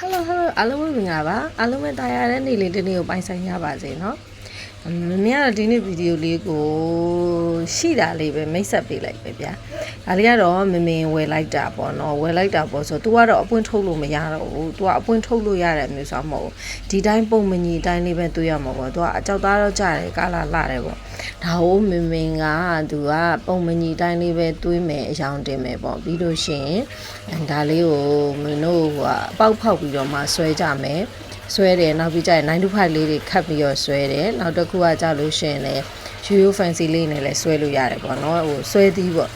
Hello Hello အားလုံးပဲမင်္ဂလာပါအားလုံးပဲတာယာတဲ့နေ့လေးတစ်နေ့ကိုပိုင်ဆိုင်ရပါစေเนาะမမေကတော့ဒီနေ့ဗီဒီယိုလေးကိုရှိတာလေးပဲမိတ်ဆက်ပေးလိုက်ပဲဗျာဒါလေးကတော့မမင်ဝယ်လိုက်တာပေါ့เนาะဝယ်လိုက်တာပေါ့ဆို तू ကတော့အပွင့်ထုတ်လို့မရတော့ဘူး तू ကအပွင့်ထုတ်လို့ရတဲ့မျိုးဆိုမဟုတ်ဘူးဒီတိုင်းပုံမညီတိုင်းလေးပဲတွေ့ရမှာပေါ့ तू ကအကြောက်သားတော့ကြားတယ်ကာလာလာတယ်ပေါ့ ဒါဟုတ်မမင်က तू ကပုံမညီတိုင်းလေးပဲတွေးမယ်အယောင်တင်မယ်ပေါ့ပြီးလို့ရှိရင်ဒါလေးကိုမင်းတို့ကအပေါက်ဖောက်ပြီးတော့မှဆွဲကြမယ်ဆွဲတယ်နောက်ပြီးကြရင်9 to 5လေးတွေခတ်ပြီးတော့ဆွဲတယ်နောက်တစ်ခုကကြလို့ရှိရင်လည်း Yo fancy လေးနဲ့လည်းဆွဲလို့ရတယ်ပေါ့နော်ဟိုဆွဲသီးပေါ့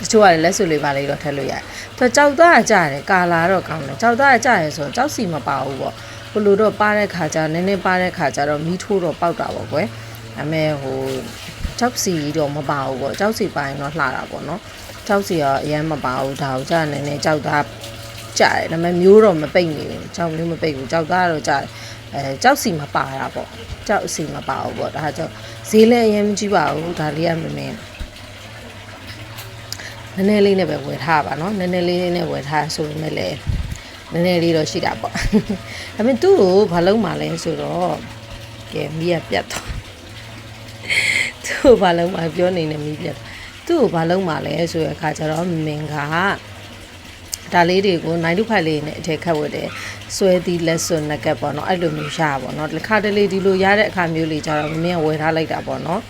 တချို့ကလည်းလက်စွပ်လေးပါလေးတော့ထည့်လို့ရတယ်။သူကြောက်သားကကြားတယ်ကာလာတော့ကောင်းတယ်။ကြောက်သားကကြားရဆိုတော့ကြောက်စီမပါဘူးပေါ့။ဘလို့တော့ပါတဲ့ခါကျနည်းနည်းပါတဲ့ခါကျတော့မီးထိုးတော့ပေါက်တာပေါ့ကွယ်။ ဒါပေမဲ့ဟိုကြောက်စီတော့မပါဘူးပေါ့ကြောက်စီပိုင်းတော့လှတာပေါ့နော်ကြောက်စီရောအရင်မပါဘူးဒါကိုကြာနေနေကြောက်သားကြတယ်ဒါပေမဲ့မျိုးတော့မပိတ်နေဘူးကြောက်မျိုးမပိတ်ဘူးကြောက်သားတော့ကြတယ်အဲကြောက်စီမပါတာပေါ့ကြောက်စီမပါဘူးပေါ့ဒါကြောင့်ဈေးလည်းအရင်မကြည့်ပါဘူးဒါလေးကမမင်းနည်းနည်းလေးနဲ့ပဲဝယ်ထားပါနော်နည်းနည်းလေးနဲ့ဝယ်ထားဆိုပေမဲ့လည်းနည်းနည်းလေးတော့ရှိတာပေါ့ဒါပေမဲ့သူ့ကိုဘာလုံးမှလဲဆိုတော့ကဲမိရပြတ်တော့ သူ့ကိုဘာလုပ်မှပြောနေနေမီးပြတ်သူ့ကိုဘာလုပ်မှလဲဆိုရအခါကျတော့မင်ကဒါလေးတွေကို9 to 5လေးနဲ့အထက်ခတ်ဝတ်တယ်ဆွဲသီးလက်စွပ်နက်ကပ်ပေါ့နော်အဲ့လိုမျိုးရပါပေါ့နော်တစ်ခါတလေဒီလိုရတဲ့အခါမျိုးလေးကျတော့မင်းကဝယ်ထားလိုက်တာပေါ့နော်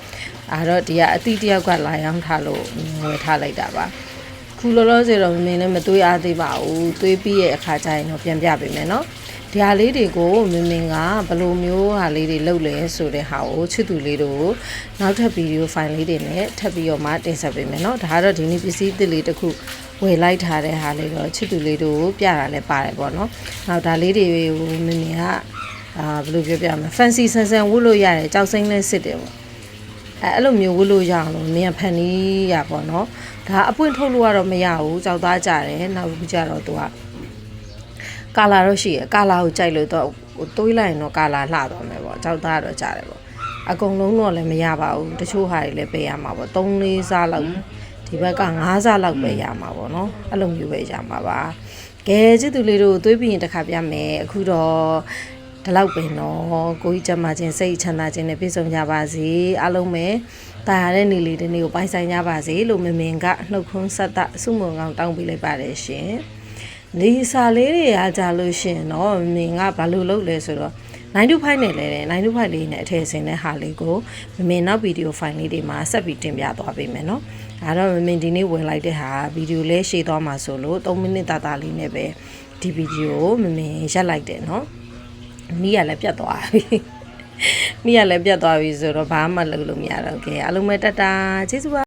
အဲ့တော့ဒီကအတိတယောက်ကလာရောက်ထားလို့ဝယ်ထားလိုက်တာပါခုလောလောဆယ်တော့မင်းလည်းမတွေးအားသေးပါဘူးတွေးပြီးရဲ့အခါကျရင်တော့ပြန်ပြပေးမယ်နော် ဒီဟာလေးတွေကိုမင်းမင်းကဘယ်လိုမျိုးဟာလေးတွေလုပ်လဲဆိုတဲ့ဟာကိုချစ်သူလေးတို့နောက်ထပ်ဗီဒီယိုဖိုင်လေးတွေနဲ့ထပ်ပြီးတော့မှတင်ဆက်ပေးမယ်နော်ဒါကတော့ဒီနေ့ပစ္စည်းသစ်လေးတစ်ခုဝယ်လိုက်ထားတဲ့ဟာလေးတော့ချစ်သူလေးတို့ပြတာလည်းပါတယ်ပေါ့နော်နောက်ဒါလေးတွေကိုမင်းမင်းကအာဘယ်လိုပြောပြမလဲ fancy ဆန်ဆန်ဝတ်လို့ရတယ်ကြောက်စိမ့်လဲစစ်တယ်ပေါ့အဲအဲ့လိုမျိုးဝတ်လို့ရအောင်လို့မင်းကဖန်နီးရပေါ့နော်ဒါအပွင့်ထုတ်လို့ကတော့မရဘူးကြောက်သားကြတယ်နောက်ပြီးကြတော့သူက ကာလာတော့ရှိရကာလာကိုကြိုက်လို့တော့ဟိုတွေးလိုက်ရင်တော့ကာလာလှသွားမယ်ပေါ့ကြောက်သားတော့ကြတယ်ပေါ့အကုန်လုံးတော့လည်းမရပါဘူးတချို့ဟာတွေလည်းပေးရမှာပေါ့3 4စားလောက်ဒီဘက်က5စားလောက်ပဲရမှာပေါ့နော်အဲ့လိုမျိုးပဲရမှာပါကဲချစ်သူလေးတို့တွေးပြီးရင်တစ်ခါပြမယ်အခုတော့ဒီလောက်ပဲနော်ကိုကြီးကျမချင်းစိတ်ချမ်းသာခြင်းနဲ့ပြည့်စုံကြပါစေအားလုံးပဲတာရတဲ့နေလေးတစ်နေ့ကိုပိုင်ဆိုင်ကြပါစေလို့မမင်ကနှုတ်ခွန်းဆက်တဆုမွန်ကောင်တောင်းပေးလိုက်ပါတယ်ရှင် နေစာလေးတွေအားကြလို့ရှင်တော့မင်ကဘာလို့လုပ်လဲဆိုတော့9 to 5နဲ့လဲတယ်9 to 5လေးနဲ့အထည်စင်တဲ့ဟာလေးကိုမမင်နောက်ဗီဒီယိုဖိုင်လေးတွေမှာဆက်ပြီးတင်ပြသွားပေးမယ်နော်ဒါတော့မမင်ဒီနေ့ဝင်လိုက်တဲ့ဟာဗီဒီယိုလေးရှေ့သွားမှာဆိုလို့3မိနစ်တာတာလေးနဲ့ပဲဒီဗီဒီယိုကိုမမင်ရက်လိုက်တယ်နော်မိရလည်းပြတ်သွားပြီမိရလည်းပြတ်သွားပြီဆိုတော့ဘာမှလုပ်လို့မရတော့ခဲ့အားလုံးပဲတတာကျေးဇူးပါ